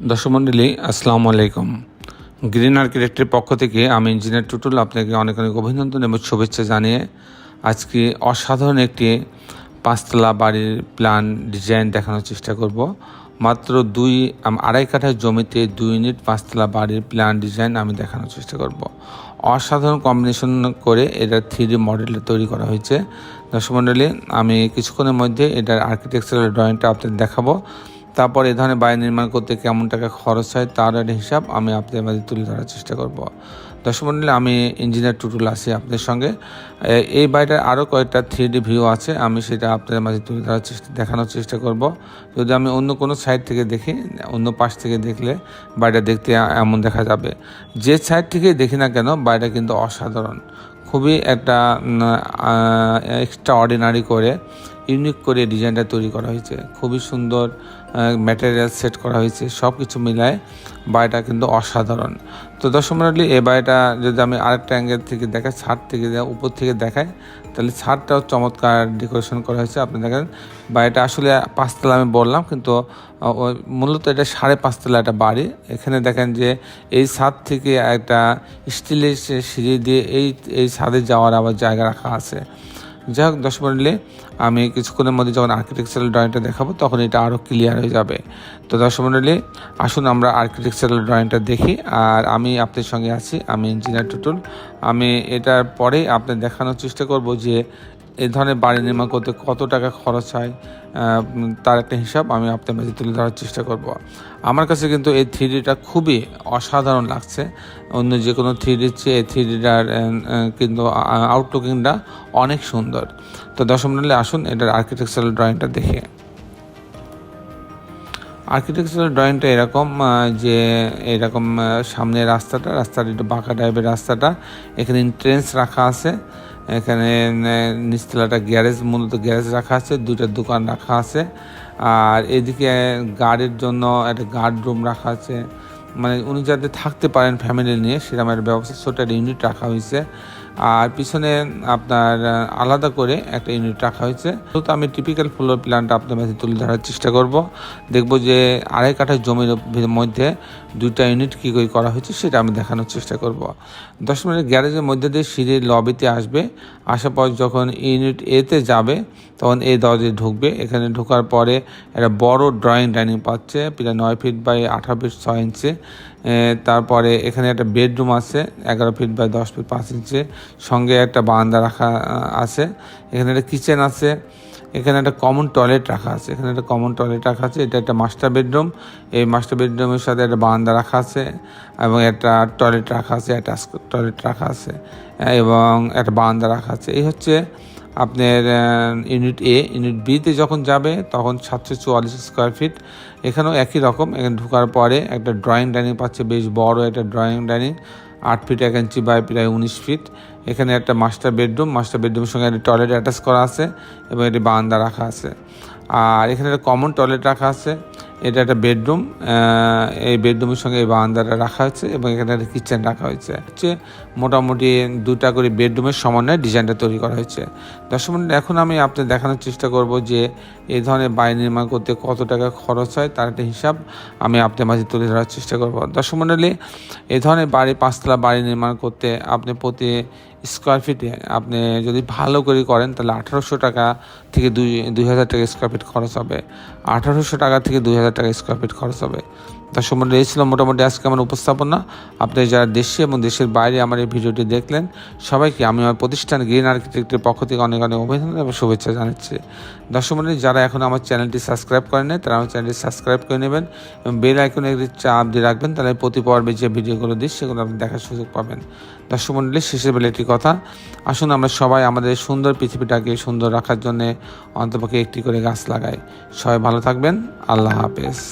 দর্শক মণ্ডলী আসসালামু আলাইকুম গ্রিন আর্কিটেক্টের পক্ষ থেকে আমি ইঞ্জিনিয়ার টুটুল আপনাকে অনেক অনেক অভিনন্দন এবং শুভেচ্ছা জানিয়ে আজকে অসাধারণ একটি পাঁচতলা বাড়ির প্ল্যান ডিজাইন দেখানোর চেষ্টা করব। মাত্র দুই আড়াই কাঠা জমিতে দুই ইউনিট পাঁচতলা বাড়ির প্ল্যান ডিজাইন আমি দেখানোর চেষ্টা করব। অসাধারণ কম্বিনেশন করে এটা থ্রি মডেলটা তৈরি করা হয়েছে। দর্শক মণ্ডলী আমি কিছুক্ষণের মধ্যে এটার আর্কিটেকচারাল ড্রয়িংটা আপনাদের দেখাবো। তারপর এ ধরনের বাড়ি নির্মাণ করতে কেমন টাকা খরচ হয় তার একটা হিসাব আমি আপনাদের মাঝে তুলে ধরার চেষ্টা করব। দর্শক মণ্ডলী আমি ইঞ্জিনিয়ার টুটুল আছি আপনাদের সঙ্গে। এই বাড়িটার আরও কয়েকটা থ্রি ডি ভিউ আছে, আমি সেটা আপনাদের মাঝে তুলে ধরার চেষ্টা, দেখানোর চেষ্টা করব। যদি আমি অন্য কোনো সাইড থেকে দেখি, অন্য পাশ থেকে দেখলে বাড়িটা দেখতে এমন দেখা যাবে। যে সাইড থেকে দেখি না কেন, বাড়িটা কিন্তু অসাধারণ। খুবই একটা এক্সট্রা অর্ডিনারি করে ইউনিক করে ডিজাইনটা তৈরি করা হয়েছে। খুবই সুন্দর ম্যাটেরিয়াল সেট করা হয়েছে। সব কিছু মিলায় বাড়িটা কিন্তু অসাধারণ। তো দর্শক মন্ডলী, এই বাড়িটা যদি আমি আরেকটা অ্যাঙ্গেল থেকে দেখাই, ছাদ থেকে উপর থেকে দেখাই, তাহলে ছাদটাও চমৎকার ডেকোরেশন করা হয়েছে। আপনি দেখেন, বাড়িটা আসলে পাঁচতলা আমি বললাম, কিন্তু মূলত এটা সাড়ে পাঁচতলা একটা বাড়ি। এখানে দেখেন যে এই ছাদ থেকে একটা স্টিলের সিঁড়ি দিয়ে এই এই ছাদে যাওয়ার আবার জায়গা রাখা আছে। যাই হোক দশ মন্ডলে আমি কিছুক্ষণের মধ্যে যখন আর্কিটেকচারাল ড্রয়িংটা দেখাবো, তখন এটা আরও ক্লিয়ার হয়ে যাবে। তো দশ মন্ডলী আসুন আমরা আর্কিটেকচারাল ড্রয়িংটা দেখি, আর আমি আপনার সঙ্গে আছি, আমি ইঞ্জিনিয়ার টুটুল। আমি এটার পরেই আপনার দেখানোর চেষ্টা করব যে এই ধরনের বাড়ি নির্মাণ করতে কত টাকা খরচ হয় তার একটা হিসাব আমি আপনার মাঝে তুলে ধরার চেষ্টা করব। আমার কাছে কিন্তু এই থ্রিডিটা খুবই অসাধারণ লাগছে। অন্য যে কোনো থ্রিডির চেয়ে এই থ্রিডিটার কিন্তু আউটলুকিংটা অনেক সুন্দর। তো দশম মিনিটে আসুন, এটার আর্কিটেকচারাল ড্রয়িংটা দেখে। আর্কিটেকচারাল ড্রয়িংটা এরকম যে এরকম সামনে রাস্তাটা, রাস্তার একটু বাঁকা টাইপের রাস্তাটা, এখানে এন্ট্রেন্স রাখা আছে। এখানে নিচতলাটা গ্যারেজ, মূলত গ্যারেজ রাখা আছে, দুইটা দোকান রাখা আছে। আর এদিকে গার্ডের জন্য একটা গার্ড রুম রাখা আছে। মানে উনি যাতে থাকতে পারেন ফ্যামিলি নিয়ে, সেরকম একটা ব্যবস্থা, ছোটো একটা ইউনিট রাখা হয়েছে। আর পিছনে আপনার আলাদা করে একটা ইউনিট রাখা হয়েছে। তো আমি টিপিক্যাল ফ্লোর প্ল্যানটা আপনার মাঝে তুলে ধরার চেষ্টা করব। দেখব যে আড়াই কাঠা জমির মধ্যে দুইটা ইউনিট কী করে করা হয়েছে সেটা আমি দেখানোর চেষ্টা করব। দশ মিনিট গ্যারেজের মধ্যে দিয়ে সিঁড়ির লবিতে আসবে। আসার পর যখন ইউনিট এতে যাবে, তখন এই দরজায় ঢুকবে। এখানে ঢোকার পরে একটা বড় ড্রয়িং ডাইনিং পাচ্ছে, প্রায় নয় ফিট বাই আঠারো ফিট ছয় ইঞ্চি তারপরে এখানে একটা বেডরুম আছে, এগারো ফিট বাই দশ ফিট পাঁচ ইঞ্চি। সঙ্গে একটা বারান্দা রাখা আছে। এখানে একটা কিচেন আছে। এখানে একটা কমন টয়লেট রাখা আছে। এখানে একটা কমন টয়লেট রাখা আছে। এটা একটা মাস্টার বেডরুম। এই মাস্টার বেডরুমের সাথে একটা বারান্দা রাখা আছে এবং একটা টয়লেট রাখা আছে, অ্যাটাচ টয়লেট রাখা আছে, এবং একটা বারান্দা রাখা আছে। এই হচ্ছে আপনার ইউনিট এ ইউনিট বিতে যখন যাবে, তখন সাতশো চুয়াল্লিশ স্কোয়ার ফিট এখানেও একই রকম, এখানে ঢোকার পরে একটা ড্রয়িং ডাইনিং পাচ্ছে, বেশ বড় একটা ড্রয়িং ডাইনিং আট ফিট এক ইঞ্চি বাই প্রায় উনিশ ফিট এখানে একটা মাস্টার বেডরুম মাস্টার বেডরুমের সঙ্গে একটা টয়লেট অ্যাটাচ করা আছে এবং একটি বারান্দা রাখা আছে। আর এখানে একটা কমন টয়লেট রাখা আছে। এটা একটা বেডরুম এই বেডরুমের সঙ্গে এই বারান্দাটা রাখা হয়েছে এবং এখানে একটা কিচেন রাখা হয়েছে। হচ্ছে মোটামুটি দুটা করে বেডরুমের সমন্বয়ে ডিজাইনটা তৈরি করা হয়েছে। দর্শক এখন আমি আপনাদের দেখানোর চেষ্টা করব যে এই ধরনের বাড়ি নির্মাণ করতে কত টাকা খরচ হয়, তার একটা হিসাব আমি আপনাদের মাঝে তুলে ধরার চেষ্টা করব। দর্শক মণ্ডলী এই ধরনের বাড়ি, পাঁচতলা বাড়ি নির্মাণ করতে আপনি প্রতি স্কোয়ার ফিটে আপনি যদি ভালো করে করেন, তাহলে আঠারোশো টাকা থেকে দুই দুই হাজার টাকা স্কোয়ার ফিট খরচ হবে। আঠারোশো টাকা থেকে দুই হাজার টাকা স্কোয়ার ফিট খরচ হবে। তার সম্বন্ধে এই মোটামুটি আজকে আমার উপস্থাপনা। আপনি যারা দেশে এবং দেশের বাইরে আমার এই ভিডিওটি দেখলেন, সবাইকে আমি আমার প্রতিষ্ঠান গ্রিন আর্কিটেক্টের পক্ষ থেকে অনেক অনেক অভিনন্দন এবং শুভেচ্ছা জানাচ্ছি। দর্শক যারা এখন আমার চ্যানেলটি সাবস্ক্রাইব করেন তারা আমার চ্যানেলটি সাবস্ক্রাইব করে নেবেন এবং বেল আইকনে একটি চাপ দিয়ে রাখবেন, তাহলে প্রতি পর্বে যে ভিডিওগুলো দিই, সেগুলো আপনি দেখার সুযোগ পাবেন। দর্শক মণ্ডলী শেষের বেলা একটি কথা। আসুন আমরা সবাই আমাদের সুন্দর পৃথিবীটাকে সুন্দর রাখার জন্য অন্তপক্ষে একটি করে গাছ লাগাই। সবাই ভালো থাকবেন। আল্লাহ হাফেজ।